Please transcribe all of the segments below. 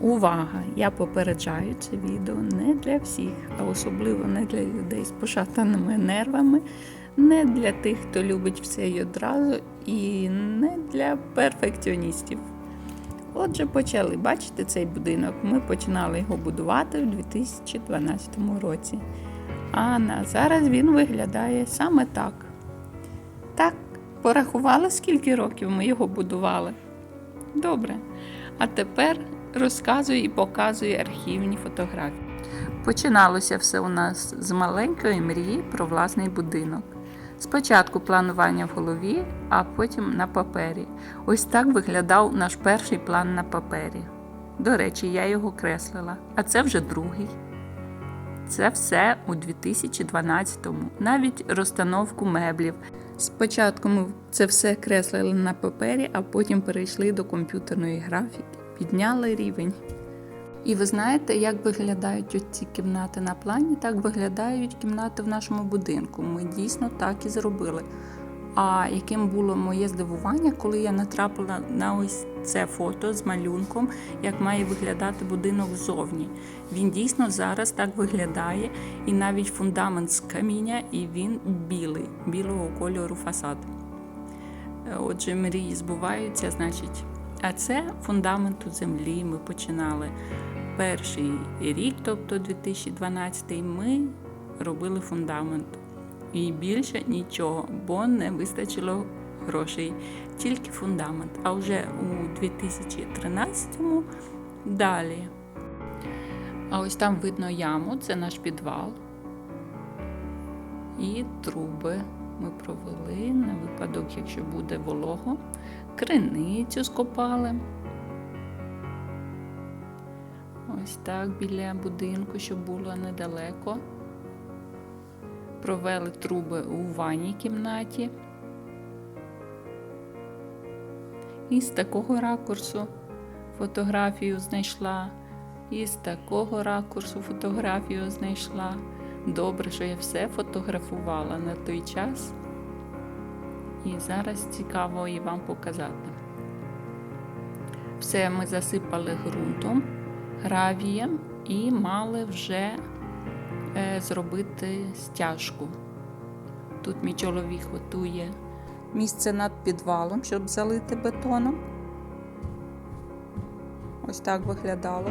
Увага! Я попереджаю це відео не для всіх, а особливо не для людей з пошатаними нервами, не для тих, хто любить все й одразу, і не для перфекціоністів. Отже, почали бачите цей будинок. Ми починали його будувати в 2012 році. А на зараз він виглядає саме так. Так, порахували, скільки років ми його будували? Добре. А тепер розказую і показую архівні фотографії. Починалося все у нас з маленької мрії про власний будинок. Спочатку планування в голові, а потім на папері. Може так виглядав наш перший план на папері. До речі, я його креслила, а це вже другий. Це все у 2012-му, навіть розстановку меблів. Спочатку ми це все креслили на папері, а потім перейшли до комп'ютерної графіки, підняли рівень. І ви знаєте, як виглядають ці кімнати на плані, так виглядають кімнати в нашому будинку. Ми дійсно так і зробили. А яким було моє здивування, коли я натрапила на ось це фото з малюнком, як має виглядати будинок ззовні. Він дійсно зараз так виглядає, і навіть фундамент з каміння, і він білий, білого кольору фасад. Е, Отже, мрії збуваються, значить. А це фундамент у землі. Ми починали перший рік, тобто 2012, ми робили фундамент. І більше нічого, бо не вистачило грошей, тільки фундамент. А вже у 2013-му далі. А ось там видно яму, це наш підвал. І труби ми провели на випадок, якщо буде волого. Криницю скопали. Ось так біля будинку, щоб було недалеко. Провели труби у ванній кімнаті. І з такого ракурсу фотографію знайшла, і з такого ракурсу фотографію знайшла. Добре, що я все фотографувала на той час. І зараз цікаво і вам показати. Все ми засипали ґрунтом, гравієм і мали вже е, зробити стяжку. Тут мій чоловік готує місце над підвалом, щоб залити бетоном. Ось так виглядало.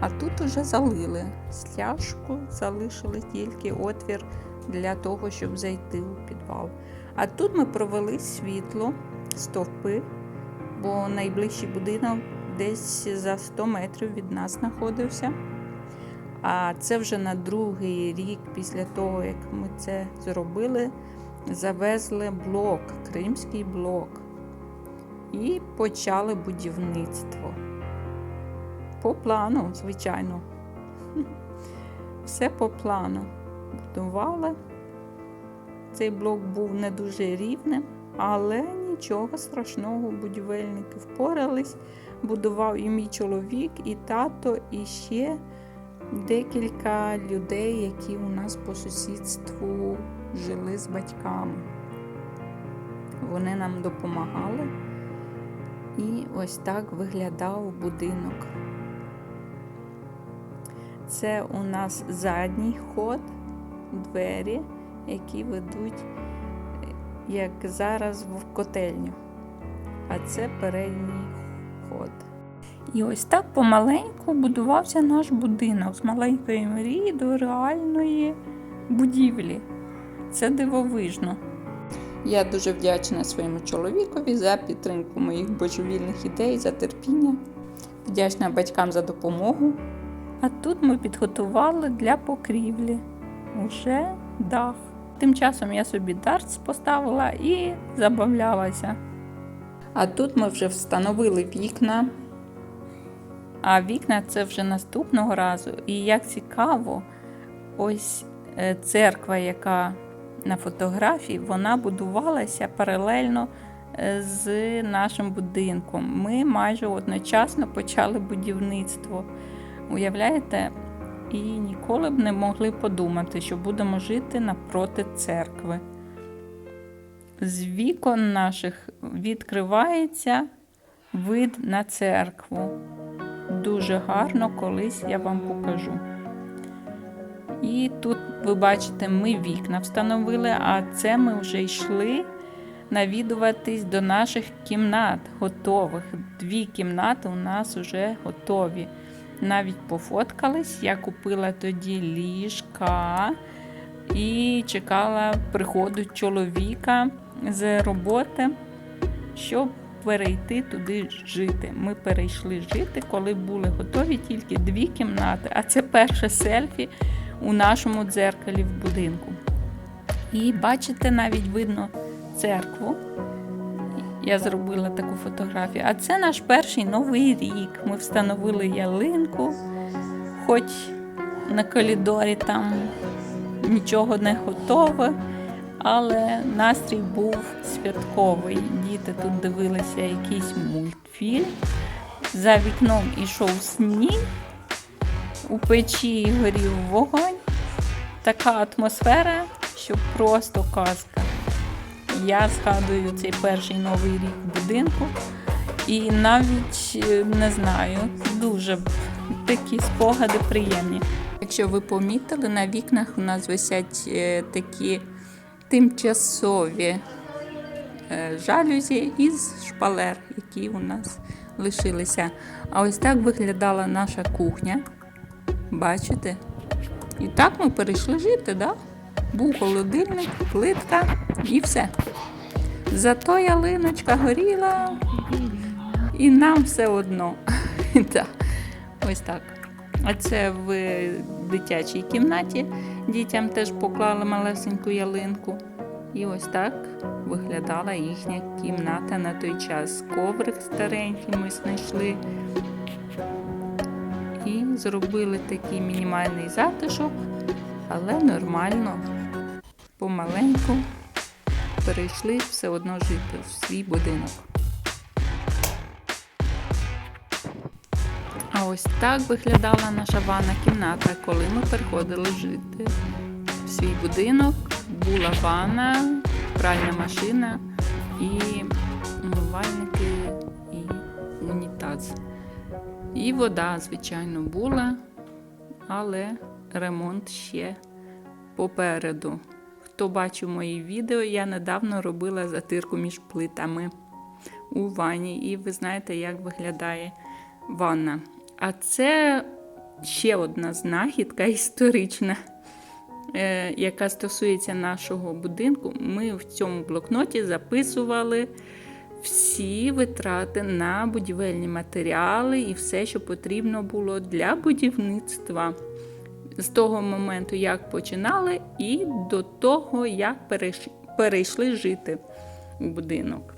А тут уже залили стяжку, залишили тільки отвір для того, щоб зайти у підвал. А тут ми провели світло, стовпи, бо найближчий будинок десь за 100 метрів від нас знаходився. А це вже на другий рік після того, як ми це зробили, завезли блок, кримський блок. І почали будівництво. По плану, звичайно. Все по плану. Будували. Цей блок був не дуже рівним, але нічого страшного, будівельники впорались. Будував і мій чоловік, і тато, і ще декілька людей, які у нас по сусідству жили з батьками. Вони нам допомагали. І ось так виглядав будинок. Це у нас задній ход, двері, які ведуть, як зараз, в котельню. А це передній ход. І ось так помаленьку будувався наш будинок з маленької мрії до реальної будівлі. Це дивовижно. Я дуже вдячна своєму чоловікові за підтримку моїх божевільних ідей, за терпіння. Вдячна батькам за допомогу. А тут ми підготували для покрівлі уже дах. Тим часом я собі дартс поставила і забавлялася. А тут ми вже встановили вікна. А вікна це вже наступного разу. І як цікаво, ось е, церква, яка на фотографії, вона будувалася паралельно е, з нашим будинком. Ми майже одночасно почали будівництво. Уявляєте, і ніколи б не могли подумати, що будемо жити напроти церкви. З вікон наших відкривається вид на церкву. дуже гарно, колись я вам покажу. І тут ви бачите, ми вікна встановили, а це ми вже йшли навідуватись до наших кімнат готових. Дві кімнати у нас вже готові. Навіть пофоткались. Я купила тоді ліжка і чекала приходу чоловіка з роботи, щоб перейти туди жити. Ми перейшли жити, коли були готові тільки дві кімнати, а це перше селфі у нашому дзеркалі в будинку. І бачите, навіть видно церкву. Я зробила таку фотографію. А це наш перший новий рік. Ми встановили ялинку, хоч на коридорі там нічого не готове, але настрій був святковий. Діти тут дивилися якийсь мультфільм. За вікном ішов сніг, у печі горів вогонь. Така атмосфера, що просто казка. Я згадую цей перший новий рік в будинку. І навіть е, не знаю, дуже такі спогади приємні. Якщо ви помітили, на вікнах у нас висять е, такі тимчасові е, жалюзі із шпалер, які у нас лишилися. А ось так виглядала наша кухня. Бачите? І так ми перейшли жити, да? Був холодильник, плитка і все. Зато ялиночка горіла, і нам все одно. Так, Ось так. А це в дитячій кімнаті дітям теж поклали малесеньку ялинку. І ось так виглядала їхня кімната на той час. Коврик старенький ми знайшли. І зробили такий мінімальний затишок, але нормально, помаленьку перейшли все одно жити в свій будинок. А ось так виглядала наша ванна кімната, коли ми переходили жити в свій будинок. Була ванна, пральна машина і умивальники і унітаз. І вода, звичайно, була, але ремонт ще попереду. Хто бачив мої відео, я недавно робила затирку між плитами у ванні. І ви знаєте, як виглядає ванна. А це ще одна знахідка історична, е, яка стосується нашого будинку. Ми в цьому блокноті записували всі витрати на будівельні матеріали і все, що потрібно було для будівництва. З того моменту, як починали, і до того, як перейшли жити у будинок.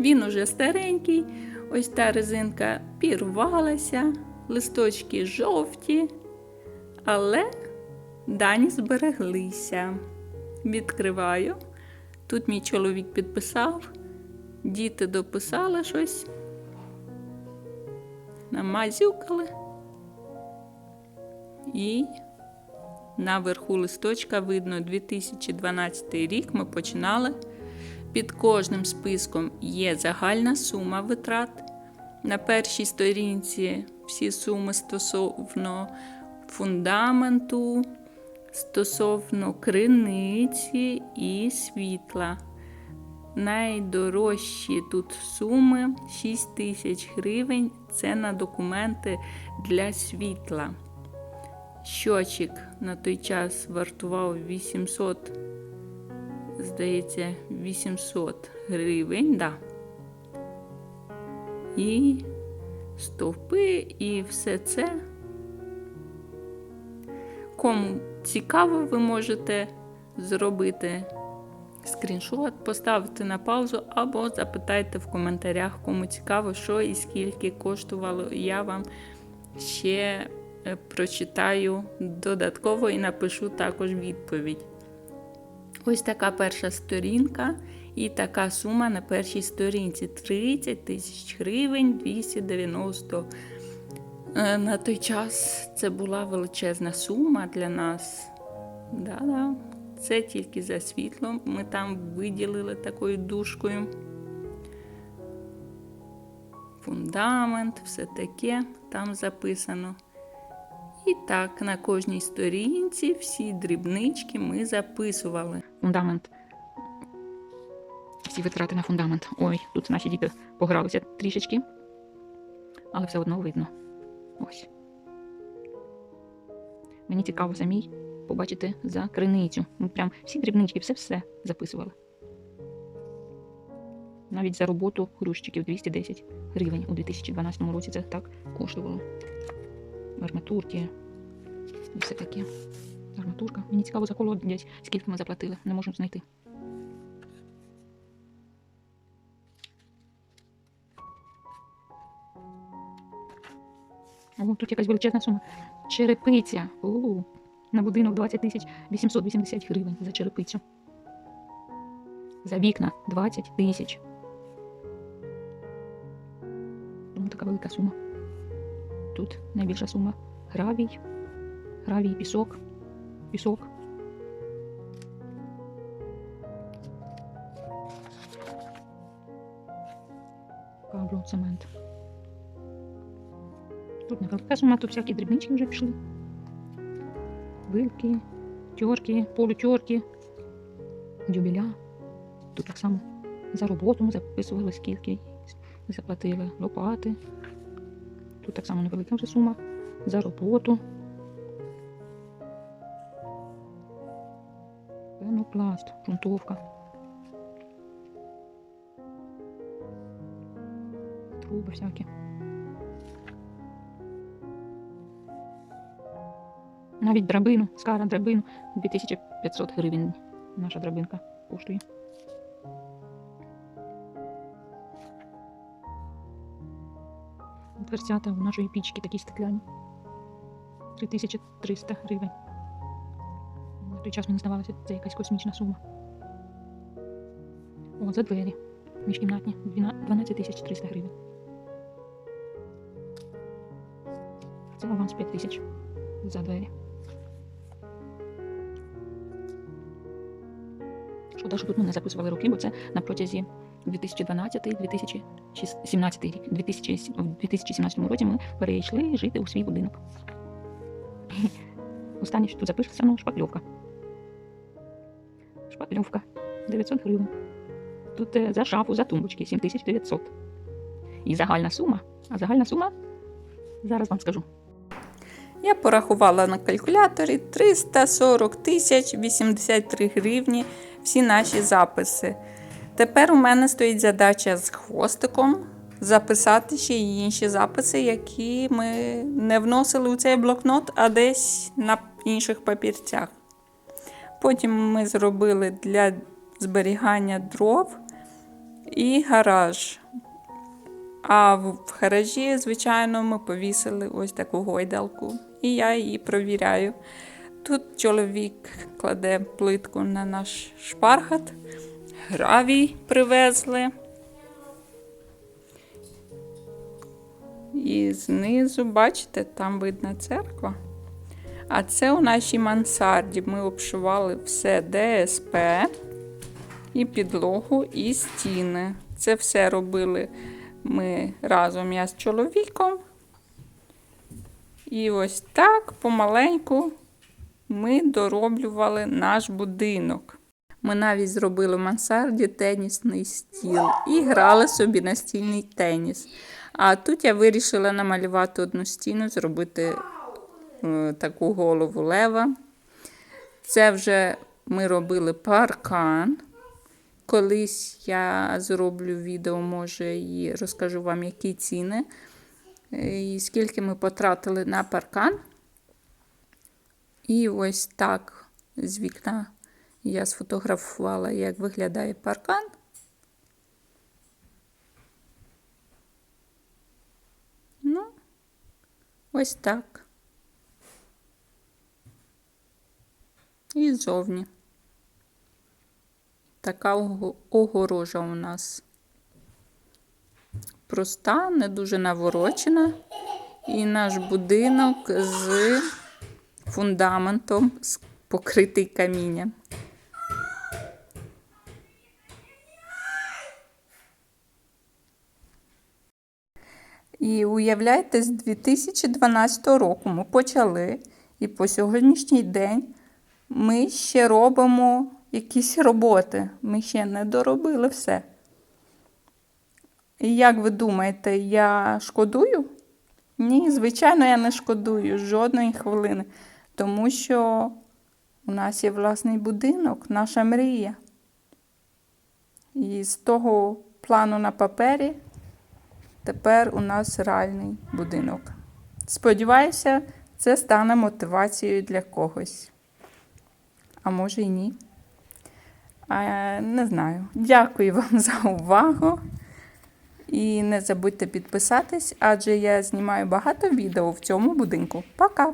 Він уже старенький, ось та резинка пірвалася, листочки жовті, але дані збереглися. Відкриваю. Тут мій чоловік підписав, діти дописали щось, намазюкали. І наверху листочка видно 2012 рік ми починали. Під кожним списком є загальна сума витрат. На першій сторінці всі суми стосовно фундаменту, стосовно криниці і світла. Найдорожчі тут суми 6 тисяч гривень це на документи для світла. Щочик на той час вартував 800, здається, 800 гривень, да. І стовпи, і все це. Кому цікаво, ви можете зробити скріншот, поставити на паузу або запитайте в коментарях, кому цікаво, що і скільки коштувало. Я вам ще прочитаю додатково і напишу також відповідь. Ось така перша сторінка і така сума на першій сторінці 30 тисяч гривень 290. Е, на той час це була величезна сума для нас. Да-да. Це тільки за світлом. Ми там виділили такою дужкою. фундамент, все таке там записано. І так, на кожній сторінці всі дрібнички ми записували. Фундамент. Всі витрати на фундамент. Ой, тут наші діти погралися трішечки. Але все одно видно. Ось. Мені цікаво самій побачити за криницю. Ми прям всі дрібнички, все-все записували. Навіть за роботу грузчиків 210 гривень у 2012 році це так коштувало. Арматурки і все таке. Арматурка. Мені цікаво за колодязь, скільки ми заплатили, не можемо знайти. О, тут якась величезна сума. Черепиця. У, на будинок 20 тисяч 880 гривень за черепицю. За вікна 20 тисяч. Тому така велика сума. Тут найбільша сума. Гравій. Гравій, пісок. Пісок. Кабло, цемент. Тут невелика сума, тут всякі дрібнички вже пішли. Вилки, тьорки, полутьорки, дюбеля. Тут так само за роботу ми записували, скільки заплатили лопати. Тут так само невелика вже сума за роботу. Пенопласт, грунтовка. Труби всякі. Навіть драбину, скара драбину 2500 гривень. Наша драбинка коштує. Дверцята у нашої пічки такі стекляні. 3300 гривень. На той час мені здавалося, це якась космічна сума. О, за двері. Міжкімнатні 12 300 гривень. Це аванс 5 тисяч за двері. Шкода, що тут ми не записували роки, бо це на протязі 2012-2017 рік. 2000 в 2017 році ми перейшли жити у свій будинок. Останнє, що тут записано, шпакльовка. Шпакльовка 900 гривень. Тут е, за шафу, за тумбочки 7900. І загальна сума. А загальна сума зараз вам скажу. Я порахувала на калькуляторі 340 тисяч 83 гривні всі наші записи. Тепер у мене стоїть задача з хвостиком записати ще й інші записи, які ми не вносили у цей блокнот, а десь на інших папірцях. Потім ми зробили для зберігання дров і гараж. А в гаражі, звичайно, ми повісили ось таку гойдалку, і я її провіряю. Тут чоловік кладе плитку на наш шпархат, гравій привезли. І знизу, бачите, там видна церква. А це у нашій мансарді. Ми обшивали все ДСП, і підлогу, і стіни. Це все робили ми разом я з чоловіком. І ось так помаленьку ми дороблювали наш будинок. Ми навіть зробили в мансарді тенісний стіл і грали собі настільний теніс. А тут я вирішила намалювати одну стіну, зробити таку голову лева. Це вже ми робили паркан. Колись я зроблю відео, може, і розкажу вам, які ціни, е, і скільки ми потратили на паркан. І ось так з вікна я сфотографувала, як виглядає паркан. Ну, ось так. І ззовні. Така огорожа у нас проста, не дуже наворочена. І наш будинок з фундаментом, покритий камінням. І уявляєте, з 2012 року ми почали, і по сьогоднішній день ми ще робимо якісь роботи. Ми ще не доробили все. І як ви думаєте, я шкодую? Ні, звичайно, я не шкодую жодної хвилини, тому що у нас є власний будинок, наша мрія. І з того плану на папері тепер у нас реальний будинок. Сподіваюся, це стане мотивацією для когось. А може і ні. Не знаю. Дякую вам за увагу. І не забудьте підписатись, адже я знімаю багато відео в цьому будинку. Пока!